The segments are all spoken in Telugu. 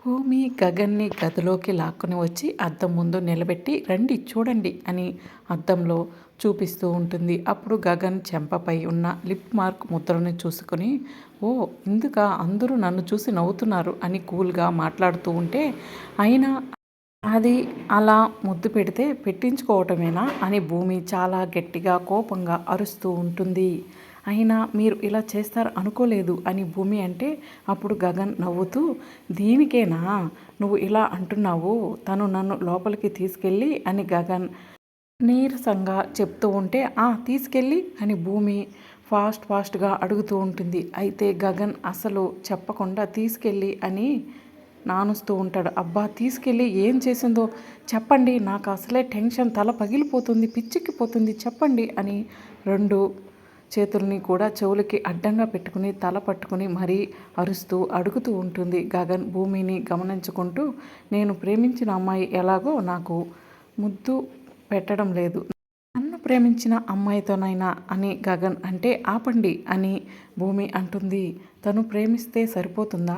భూమి గగన్ని గదిలోకి లాక్కుని వచ్చి అద్దం ముందు నిలబెట్టి రండి చూడండి అని అద్దంలో చూపిస్తూ ఉంటుంది. అప్పుడు గగన్ చెంపపై ఉన్న లిప్ మార్క్ ముద్రను చూసుకొని ఓ ఇందుక? అందరూ నన్ను చూసి నవ్వుతున్నారు అని కూల్గా మాట్లాడుతూ ఉంటే అయినా అది అలా ముద్దు పెడితే పెట్టించుకోవటమేనా? అని భూమి చాలా గట్టిగా కోపంగా అరుస్తూ ఉంటుంది. అయినా మీరు ఇలా చేస్తారు అనుకోలేదు అని భూమి అంటే అప్పుడు గగన్ నవ్వుతూ దీనికేనా? నువ్వు ఇలా అంటున్నావు తను నన్ను లోపలికి తీసుకెళ్ళి అని గగన్ నీరసంగా చెప్తూ ఉంటే ఆ తీసుకెళ్ళి అని భూమి ఫాస్ట్ ఫాస్ట్గా అడుగుతూ ఉంటుంది. అయితే గగన్ అసలు చెప్పకుండా తీసుకెళ్ళి అని నానుస్తూ ఉంటాడు. అబ్బా తీసుకెళ్ళి ఏం చేసిందో? చెప్పండి నాకు అసలే టెన్షన్ తల పగిలిపోతుంది పిచ్చిక్కిపోతుంది చెప్పండి అని రెండు చేతుల్ని కూడా చెవులకి అడ్డంగా పెట్టుకుని తల పట్టుకుని మరీ అరుస్తూ అడుగుతూ ఉంటుంది గగన్ భూమిని గమనించుకుంటూ. నేను ప్రేమించిన అమ్మాయి ఎలాగో నాకు ముద్దు పెట్టడం లేదు. నన్ను ప్రేమించిన అమ్మాయితోనైనా అని గగన్ అంటే ఆపండి అని భూమి అంటుంది. తను ప్రేమిస్తే సరిపోతుందా?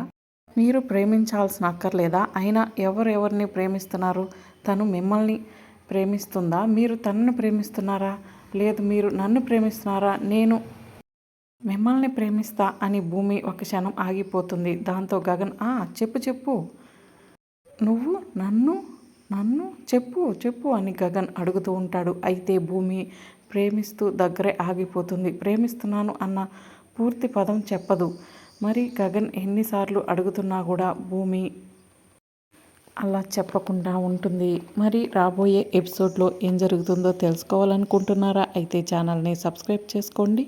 మీరు ప్రేమించాల్సిన అక్కర్లేదా? అయినా ఎవరెవరిని ప్రేమిస్తున్నారు? తను మిమ్మల్ని ప్రేమిస్తుందా? మీరు తనను ప్రేమిస్తున్నారా? లేదు మీరు నన్ను ప్రేమిస్తున్నారా? నేను మిమ్మల్ని ప్రేమిస్తా అని భూమి ఒక క్షణం ఆగిపోతుంది. దాంతో గగన్ ఆ చెప్పు చెప్పు. నువ్వు నన్ను నన్ను చెప్పు చెప్పు అని గగన్ అడుగుతూ ఉంటాడు. అయితే భూమి ప్రేమిస్తూ దగ్గరే ఆగిపోతుంది. ప్రేమిస్తున్నాను అన్న పూర్తి పదం చెప్పదు. మరి గగన్ ఎన్నిసార్లు అడుగుతున్నా కూడా భూమి అలా చెప్పకుండా ఉంటుంది. మరి రాబోయే ఎపిసోడ్లో ఏం జరుగుతుందో తెలుసుకోవాలనుకుంటున్నారా? అయితే ఛానల్ని సబ్స్క్రైబ్ చేసుకోండి.